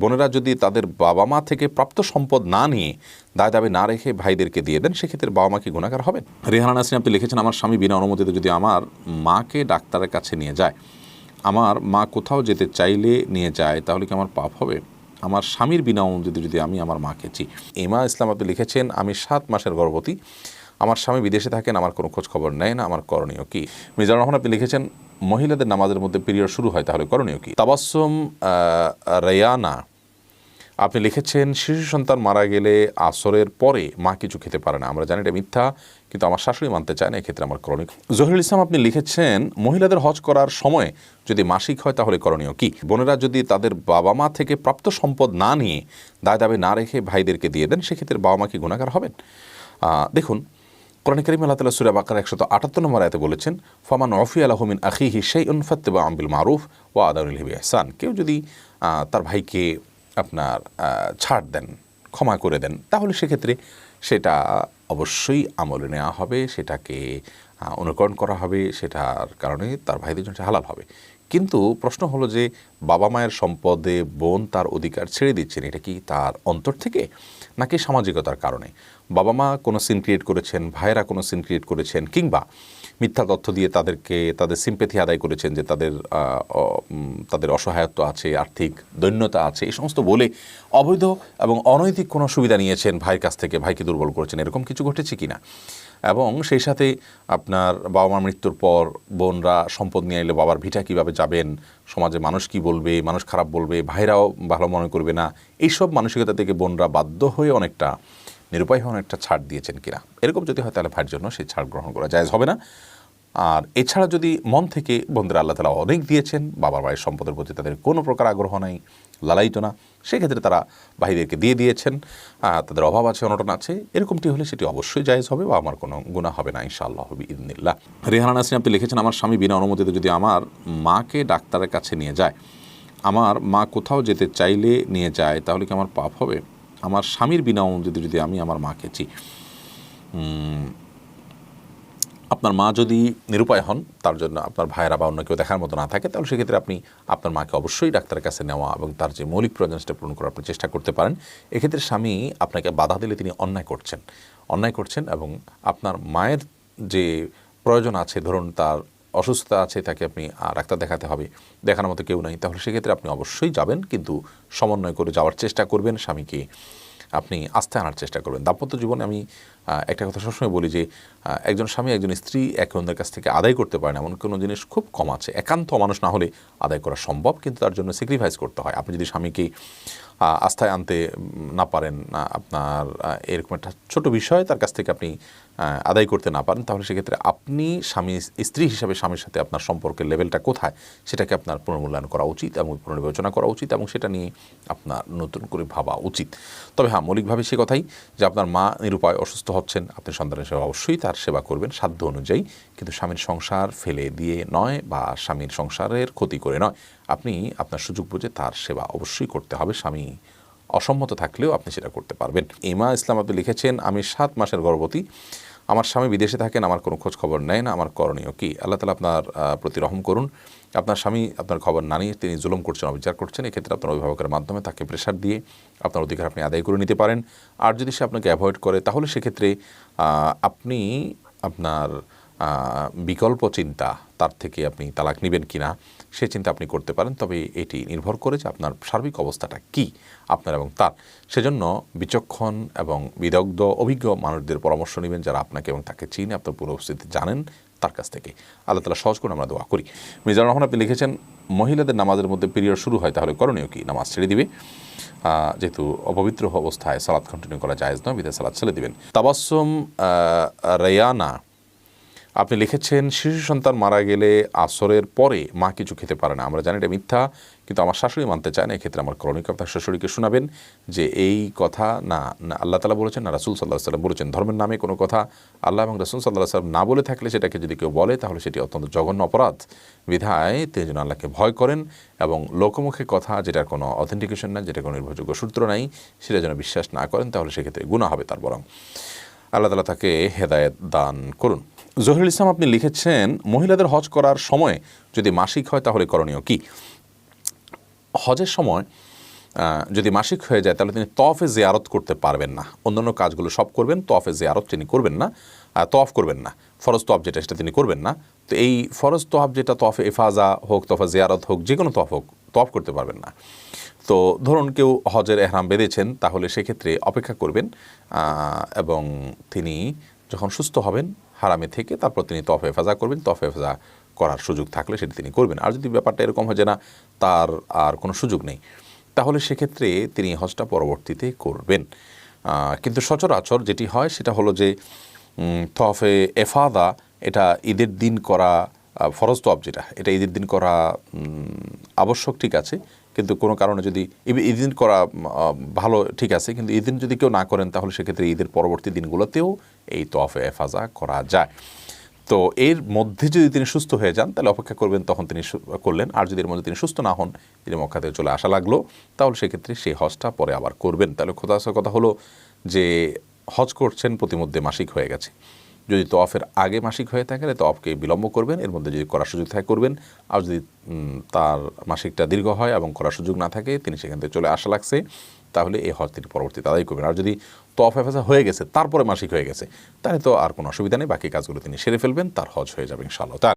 বোনেরা যদি তাদের বাবা মা থেকে প্রাপ্ত সম্পদ না নিয়ে দায় দাবি না রেখে ভাইদেরকে দিয়ে দেন, সেক্ষেত্রে বাবা মা কি গুণাগার হবেন? রেহানা নাসরিন, আপনি লিখেছেন, আমার স্বামী বিনা অনুমতিতে যদি আমার মাকে ডাক্তারের কাছে নিয়ে যায়, আমার মা কোথাও যেতে চাইলে নিয়ে যায়, তাহলে কি আমার পাপ হবে? আমার স্বামীর বিনা অনুমতিতে যদি আমি আমার মাকে চি এমা ইসলাম, আপনি লিখেছেন, আমি সাত মাসের গর্ভবতী, আমার স্বামী বিদেশে থাকেন, আমার কোনো খোঁজ খবর নেয় না, আমার করণীয় কি? মিজানুর রহমান, আপনি লিখেছেন, মহিলাদের নামাজের মধ্যে পিরিয়ড শুরু হয়, তাহলে করণীয় কি? তাবাসম রেয়ানা আপনি লিখেছেন, শিশু সন্তান মারা গেলে আসরের পরে মা কিছু খেতে পারে না। আমরা জানি এটা মিথ্যা, কিন্তু আমার শাশুড়ি মানতে চায় না, এক্ষেত্রে আমার করণীয় জহিরুল ইসলাম, আপনি লিখেছেন, মহিলাদের হজ করার সময় যদি মাসিক হয় তাহলে করণীয় কি? বোনেরা যদি তাদের বাবা মা থেকে প্রাপ্ত সম্পদ না নিয়ে দায় দাবি না রেখে ভাইদেরকে দিয়ে দেন, সেক্ষেত্রে বাবা মা কি গুণাগার হবেন? দেখুন, কোরআন করিম আল্লাহ তালা সুরা বাকার একশত আটাত্তর নম্বর আয়তে বলেছেন, ফমান অফি আলহমিন আখিহি সেই উনফাত্তেবা আম্বিল মারুফ ও আদাউল হিবি এহসান কেউ যদি তার ভাইকে আপনার ছাড় দেন, ক্ষমা করে দেন, তাহলে সেক্ষেত্রে সেটা অবশ্যই আমলে নেওয়া হবে, সেটাকে অনুকরণ করা হবে, সেটার কারণে তার ভাইদের জন্য হালাল হবে। কিন্তু প্রশ্ন হলো যে, বাবা মায়ের সম্পদে বোন তার অধিকার ছেড়ে দিচ্ছেন, এটা কি তার অন্তর থেকে, নাকি সামাজিকতার কারণে? বাবা মা কোনো সিন ক্রিয়েট করেছেন, ভাইয়েরা কোনো সিন ক্রিয়েট করেছেন, কিংবা মিথ্যা তথ্য দিয়ে তাদেরকে, তাদের সিম্পেথি আদায় করেছেন যে তাদের তাদের অসহায়ত্ব আছে, আর্থিক দৈন্যতা আছে, এই সমস্ত বলে অবৈধ এবং অনৈতিক কোনো সুবিধা নিয়েছেন ভাইয়ের কাছ থেকে, ভাইকে দুর্বল করেছেন। এরকম কিছু ঘটেছে কি না এবং সেই সাথে আপনার বাবা মার মৃত্যুর পর বোনরা সম্পদ নিয়ে এলে বাবার ভিটা কীভাবে যাবেন? সমাজে মানুষ কি বলবে? মানুষ খারাপ বলবে? ভাইরাও ভালো মনে করবে না? এইসব মানসিকতা থেকে বোনরা বাধ্য হয়ে অনেকটা নিরুপায় হয়ে অনেকটা ছাড় দিয়েছেন কিনা? এরকম যদি হয় তাহলে ভাইয়ের জন্য সেই ছাড় গ্রহণ করা যায় হবে না। আর এছাড়া যদি মন থেকে বন্ধুরা আল্লাহ তালা অনেক দিয়েছেন, বাবার ভাইয়ের সম্পদের প্রতি তাদের কোনো প্রকার আগ্রহ নাই লালাইতো না, সেক্ষেত্রে তারা ভাইদেরকে দিয়ে দিয়েছেন। তাদের অভাব আছে, অনটন আছে, এরকমটি হলে সেটি অবশ্যই জায়েজ হবে বা আমার কোনো গুণা হবে না, ইনশাআল্লাহ হবে ইদনিল্লাহ রেহানা নাসরিন, আপনি লিখেছেন, আমার স্বামী বিনা অনুমতিতে যদি আমার মাকে ডাক্তারের কাছে নিয়ে যায়, আমার মা কোথাও যেতে চাইলে নিয়ে যায়, তাহলে কি আমার পাপ হবে? আমার স্বামীর বিনা অনুমতিতে যদি আমি আমার মাকে চি আপনার মা যদি নিরুপায় হন, তার জন্য আপনার ভাইয়েরা বা অন্য কেউ দেখার মতো না থাকে, তাহলে সেক্ষেত্রে আপনি আপনার মাকে অবশ্যই ডাক্তারের কাছে নেওয়া এবং তার যে মৌলিক প্রয়োজন সেটা পূরণ করার আপনি চেষ্টা করতে পারেন। এক্ষেত্রে স্বামী আপনাকে বাধা দিলে তিনি অন্যায় করছেন। অন্যায় করছেন এবং আপনার মায়ের যে প্রয়োজন আছে, ধরুন তার অসুস্থতা আছে, তাকে আপনি ডাক্তার দেখাতে হবে, দেখানোর মতো কেউ নাই। তাহলে সেক্ষেত্রে আপনি অবশ্যই যাবেন, কিন্তু সমন্বয় করে যাওয়ার চেষ্টা করবেন, স্বামীকে আপনি আস্থা আনার চেষ্টা করবেন। দাম্পত্য জীবনে আমি একটা কথা সবসময় বলি যে একজন স্বামী, একজন স্ত্রী একে অন্যের কাছ থেকে আদায় করতে পারেন, এমন কোনো জিনিস খুব কম আছে। একান্ত মানুষ না হলে আদায় করা সম্ভব, কিন্তু তার জন্য স্যাক্রিফাইস করতে হয়। আপনি যদি স্বামীকে আস্থায় আনতে না পারেন আপনার এরকম একটা ছোট বিষয়, তার কাছ থেকে আপনি আদায় করতে না পারেন, তাহলে সেক্ষেত্রে আপনি স্বামী, স্ত্রী হিসাবে স্বামীর সাথে আপনার সম্পর্কের লেভেলটা কোথায়, সেটাকে আপনার পুনর্মূল্যায়ন করা উচিত এবং পুনর্বিবেচনা করা উচিত এবং সেটা নিয়ে আপনার নতুন করে ভাবা উচিত। তবে হ্যাঁ মৌলিকভাবে সে কথাই যে আপনার মা নিরুপায় অসুস্থ হচ্ছেন, আপনি সন্তানের সেবা অবশ্যই তার সেবা করবেন সাধ্য অনুযায়ী, কিন্তু স্বামীর সংসার ফেলে দিয়ে নয় বা স্বামীর সংসারের ক্ষতি করে নয়। আপনি আপনার সুযোগ বুঝে তার সেবা অবশ্যই করতে হবে, স্বামী অসম্মত থাকলেও আপনি সেটা করতে পারবেন। এমা ইসলাম আপনি লিখেছেন, আমি সাত মাসের গর্ভবতী আমার স্বামী বিদেশে থাকেন, আমার কোনো খোঁজ খবর নেয় না, আমার করণীয় কি? আল্লাহ তালা আপনার প্রতি রহম করুন। আপনার স্বামী আপনার খবর না নিয়ে তিনি জুলুম করছেন, অবিচার করছেন, এক্ষেত্রে আপনার অভিভাবকের মাধ্যমে তাকে প্রেশার দিয়ে আপনার অধিকার আপনি আদায় করে নিতে পারেন। আর যদি সে আপনাকে অ্যাভয়েড করে, তাহলে সেক্ষেত্রে আপনি আপনার বিকল্প চিন্তা তার থেকে আপনি তালাক নেবেন কিনা, সে চিন্তা আপনি করতে পারেন। তবে এটি নির্ভর করে যে আপনার সার্বিক অবস্থাটা কি, আপনার এবং তার। সেজন্য বিচক্ষণ এবং বিদগ্ধ, অভিজ্ঞ মানুষদের পরামর্শ নেবেন যারা আপনাকে এবং তাকে চিনে, আপনার পুরো উপস্থিতি জানেন তার কাছ থেকে। আল্লাহ তালা সহজ করে আমরা দোয়া করি। মিজানুর রহমান, আপনি লিখেছেন, মহিলাদের নামাজের মধ্যে পিরিয়ড শুরু হয়, তাহলে করণীয় কি? নামাজ ছেড়ে দিবে। যেহেতু অপবিত্র অবস্থায় সালাদ কন্টিনিউ করা জায়েজ নয়, বিদায় সালাদ ছেড়ে দিবেন। তাবাসম রেয়ানা আপনি লিখেছেন, শিশু সন্তান মারা গেলে আসরের পরে মা কিছু খেতে পারে না। আমরা জানি এটা মিথ্যা, কিন্তু আমার শাশুড়ি মানতে চায় না। এক্ষেত্রে আমার করণিক আপনার শাশুড়িকে শোনাবেন যে, এই কথা না না, আল্লাহ তালা বলেছেন না, রাসুল সাল্লাহ সাল্লাম বলেছেন, ধর্মের নামে কোনো কথা আল্লাহ এবং রাসুল সাল্লাহ সাল্লাম না বলে থাকলে সেটাকে যদি কেউ বলে, তাহলে সেটি অত্যন্ত জঘন্য অপরাধ। বিধায় তিনি যেন আল্লাহকে ভয় করেন এবং লোকমুখে কথা যেটার কোনো অথেন্টিকেশন নাই যেটা কোনো নির্ভরযোগ্য সূত্র নাই, সেটা যেন বিশ্বাস না করেন, তাহলে সেক্ষেত্রে গুণা হবে তার বরং। আল্লাহ তালা তাকে হেদায়েত দান করুন। জহিরুল ইসলাম, আপনি লিখেছেন, মহিলাদের হজ করার সময় যদি মাসিক হয় তাহলে করণীয় কি? হজের সময় যদি মাসিক হয়ে যায় তাহলে তিনি তফে জিয়ারত করতে পারবেন না। অন্যান্য কাজগুলো সব করবেন তফে জিয়ারত তিনি করবেন না তফ করবেন না। ফরজ তফ যেটা, সেটা তিনি করবেন না। তো এই ফরজ তফ যেটা তফে এফাজা হোক তফা জিয়ারত হোক, যে কোনো তফ হোক তফ করতে পারবেন না। তো ধরুন কেউ হজের এহরাম বেঁধেছেন, তাহলে সেক্ষেত্রে অপেক্ষা করবেন এবং তিনি যখন সুস্থ হবেন হারামে থেকে তারপর তিনি তফ হেফাজা করবেন। তফ হেফাজা করার সুযোগ থাকলে সেটি তিনি করবেন। আর যদি ব্যাপারটা এরকম হয় যে না, তার আর কোনো সুযোগ নেই, তাহলে সেক্ষেত্রে তিনি হজটা পরবর্তীতে করবেন। কিন্তু সচরাচর যেটি হয় সেটা হলো যে তফে এফাদা এটা ঈদের দিন করা ফরজ তফ যেটা, এটা ঈদের দিন করা আবশ্যক ঠিক আছে। কিন্তু কোনো কারণে যদি ঈদ- ঈদ করা ভালো, ঠিক আছে, কিন্তু ঈদ যদি কেউ না করেন, তাহলে সেক্ষেত্রে ঈদের পরবর্তী দিনগুলোতেও এই তফে এফাজা করা যায়। তো এর মধ্যে যদি তিনি সুস্থ হয়ে যান, তাহলে অপেক্ষা করবেন তখন তিনি করলেন। আর যদি এর মধ্যে তিনি সুস্থ না হন, তিনি মক্কা থেকে চলে আসা লাগল, তাহলে সেক্ষেত্রে সেই হজটা পরে আবার করবেন। তাহলে খোদা কথা হলো যে, হজ করছেন প্রতিমধ্যে মাসিক হয়ে গেছে। যদি তফের আগে মাসিক হয়ে থাকে, তাহলে তফকে বিলম্ব করবেন। এর মধ্যে যদি করার সুযোগ থাকে, করবেন। আর যদি তার মাসিকটা দীর্ঘ হয় এবং করার সুযোগ না থাকে, তিনি সেখান থেকে চলে আসা লাগছে, তাহলে এই হজ তিনি পরবর্তীতে আদায় করবেন। আর যদি তফ হেফাজা হয়ে গেছে, তারপরে মাসিক হয়ে গেছে, তাহলে তো আর কোনো অসুবিধা নেই। বাকি কাজগুলো তিনি সেরে ফেলবেন, তার হজ হয়ে যাবে ইনশাআল্লাহ। তার